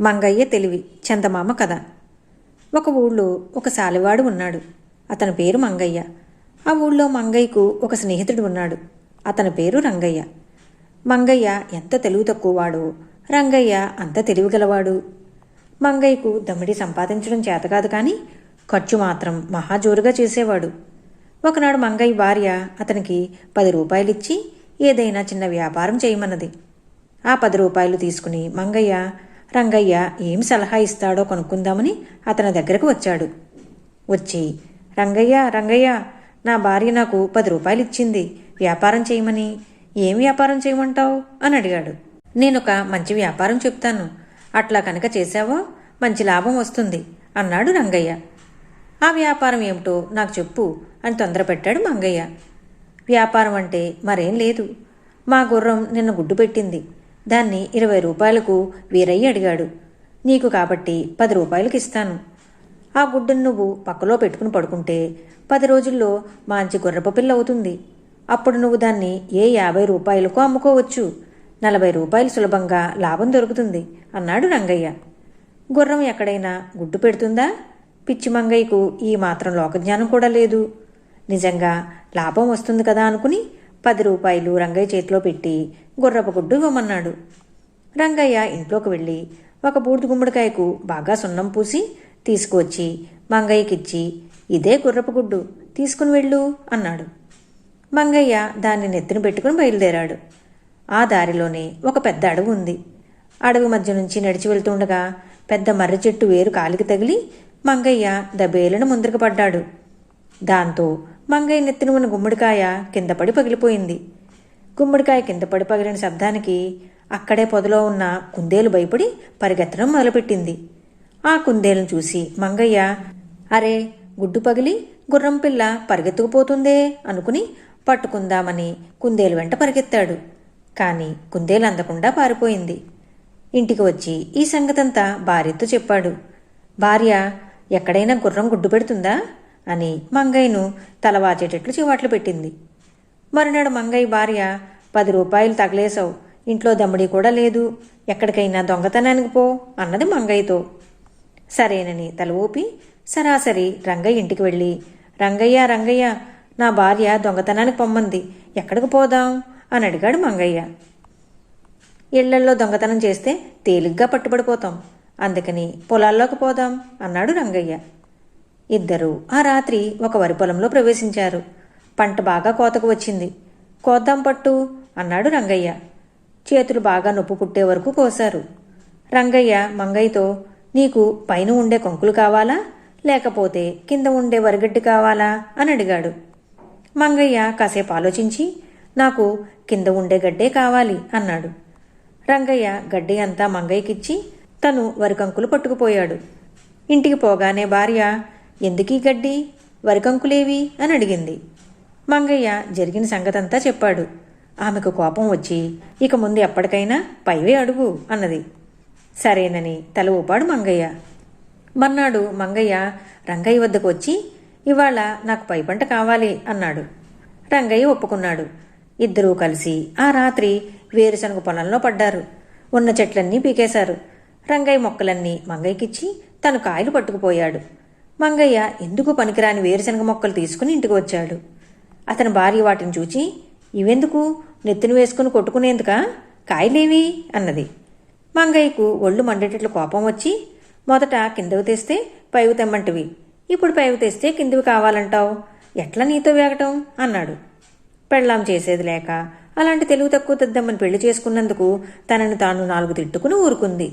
మంగయ్య తెలివి చందమామ కథ. ఒక ఊళ్ళో ఒక సాలివాడు ఉన్నాడు. అతని పేరు మంగయ్య. ఆ ఊళ్ళో మంగయ్యకు ఒక స్నేహితుడు ఉన్నాడు. అతని పేరు రంగయ్య. మంగయ్య ఎంత తెలివి తక్కువవాడో రంగయ్య అంత తెలివిగలవాడు మంగయ్యకు దమ్మిడి సంపాదించడం చేత కాదు కానీ ఖర్చు మాత్రం మహాజోరుగా చేసేవాడు. ఒకనాడు మంగయ్య భార్య అతనికి పది రూపాయలిచ్చి ఏదైనా చిన్న వ్యాపారం చేయమన్నది. ఆ పది రూపాయలు తీసుకుని మంగయ్య రంగయ్య ఏం సలహా ఇస్తాడో కొనుక్కుందామని అతని దగ్గరకు వచ్చాడు. వచ్చి రంగయ్య రంగయ్య నా భార్య నాకు పది రూపాయలు ఇచ్చింది వ్యాపారం చేయమని. ఏం వ్యాపారం చేయమంటావు? అని అడిగాడు. నేనొక మంచి వ్యాపారం చెప్తాను. అట్లా కనుక చేశావో మంచి లాభం వస్తుంది అన్నాడు రంగయ్య. ఆ వ్యాపారం ఏమిటో నాకు చెప్పు అని తొందరపెట్టాడు మంగయ్య. వ్యాపారం అంటే మరేం లేదు. మా గుర్రం నిన్న గుడ్డు పెట్టింది. దాన్ని ఇరవై రూపాయలకు వీరయ్య అడిగాడు. నీకు కాబట్టి పది రూపాయలకి ఇస్తాను. ఆ గుడ్డును నువ్వు పక్కలో పెట్టుకుని పడుకుంటే పది రోజుల్లో మంచి గుర్రపు పిల్ల అవుతుంది. అప్పుడు నువ్వు దాన్ని ఏ యాభై రూపాయలకు అమ్ముకోవచ్చు? నలభై రూపాయలు సులభంగా లాభం దొరుకుతుంది అన్నాడు రంగయ్య. గుర్రం ఎక్కడైనా గుడ్డు పెడుతుందా? పిచ్చి మంగయ్యకు ఈ మాత్రం లోకజ్ఞానం కూడా లేదు. నిజంగా లాభం వస్తుంది కదా అనుకుని పది రూపాయలు రంగయ్య చేతిలో పెట్టి గుర్రపు గుడ్డు ఇవ్వమన్నాడు. రంగయ్య ఇంట్లోకి వెళ్ళి ఒక బూడిద గుమ్మడికాయకు బాగా సున్నం పూసి తీసుకువచ్చి మంగయ్యకిచ్చి ఇదే గుర్రపు గుడ్డు తీసుకుని వెళ్ళు అన్నాడు. మంగయ్య దాన్ని నెత్తిన పెట్టుకుని బయలుదేరాడు. ఆ దారిలోనే ఒక పెద్ద అడవి ఉంది. అడవి మధ్య నుంచి నడిచి వెళ్తుండగా పెద్ద మర్రి చెట్టు వేరు కాలికి తగిలి మంగయ్య దబేలను ముందరకు పడ్డాడు. దాంతో మంగయ్య నెత్తిన ఉన్న గుమ్మడికాయ కింద పడి పగిలిపోయింది. గుమ్మడికాయ కింద పడి పగిలిన శబ్దానికి అక్కడే పొదలో ఉన్న కుందేలు భయపడి పరిగెత్తడం మొదలుపెట్టింది. ఆ కుందేలను చూసి మంగయ్య అరే గుడ్డు పగిలి గుర్రం పిల్ల పరిగెత్తుకుపోతుందే అనుకుని పట్టుకుందామని కుందేలు వెంట పరిగెత్తాడు. కాని కుందేలు అందకుండా పారిపోయింది. ఇంటికి వచ్చి ఈ సంగతంతా భార్యతో చెప్పాడు. భార్య ఎక్కడైనా గుర్రం గుడ్డు పెడుతుందా? అని మంగయ్యను తలవాచేటట్లు చివాట్లు పెట్టింది. మరునాడు మంగయ్య భార్య పది రూపాయలు తగలేశావు. ఇంట్లో దమ్ముడి కూడా లేదు. ఎక్కడికైనా దొంగతనానికి పో అన్నది మంగయ్యతో. సరేనని తల ఊపి సరాసరి రంగయ్య ఇంటికి వెళ్ళి. రంగయ్య రంగయ్య నా భార్య దొంగతనానికి పొమ్మంది. ఎక్కడికి పోదాం? అని అడిగాడు మంగయ్య. ఇళ్ళల్లో దొంగతనం చేస్తే తేలిగ్గా పట్టుబడిపోతాం. అందుకని పొలాల్లోకి పోదాం అన్నాడు రంగయ్య. ఇద్దరూ ఆ రాత్రి ఒక వరి పొలంలో ప్రవేశించారు. పంట బాగా కోతకు వచ్చింది. కోద్దాం పట్టు అన్నాడు రంగయ్య. చేతులు బాగా నొప్పు పుట్టే వరకు కోశారు. రంగయ్య మంగయ్యతో నీకు పైన ఉండే కొంకులు కావాలా? లేకపోతే కింద ఉండే వరిగడ్డి కావాలా? అని అడిగాడు. మంగయ్య కాసేపు ఆలోచించి నాకు కింద ఉండే గడ్డే కావాలి అన్నాడు. రంగయ్య గడ్డి అంతా మంగయ్యకిచ్చి తను వరికంకులు పట్టుకుపోయాడు. ఇంటికి పోగానే భార్య ఎందుకీ గడ్డి? వరికంకులేవి? అని అడిగింది. మంగయ్య జరిగిన సంగతంతా చెప్పాడు. ఆమెకు కోపం వచ్చి ఇక ముందు ఎప్పటికైనా పైవే అడుగు అన్నది. సరేనని తల ఊపాడు మంగయ్య. మర్నాడు మంగయ్య రంగయ్య వద్దకు వచ్చి ఇవాళ నాకు పై పంట కావాలి అన్నాడు. రంగయ్య ఒప్పుకున్నాడు. ఇద్దరూ కలిసి ఆ రాత్రి వేరుశనగ పొలంలో పడ్డారు. ఉన్న చెట్లన్నీ పీకేశారు. రంగయ్య మొక్కలన్నీ మంగయ్యకిచ్చి తను కాయలు పట్టుకుపోయాడు. మంగయ్య ఎందుకు పనికిరాని వేరుశనగ మొక్కలు తీసుకుని ఇంటికి వచ్చాడు. అతని భార్య వాటిని చూచి ఇవెందుకు? నెత్తిన వేసుకుని కొట్టుకునేందుకా? కాయలేవి? అన్నది. మంగయ్యకు ఒళ్ళు మండేటట్లు కోపం వచ్చి మొదట కిందవి తెస్తే పైవి తెమ్మంటివి. ఇప్పుడు పైవి తెస్తే కిందివి కావాలంటావు. ఎట్లా నీతో వేగటం? అన్నాడు. పెళ్ళాం చేసేది లేక అలాంటి తెలుగు తక్కువ తెద్దామని పెళ్ళి చేసుకున్నందుకు తనను తాను నాలుగు తిట్టుకుని ఊరుకుంది.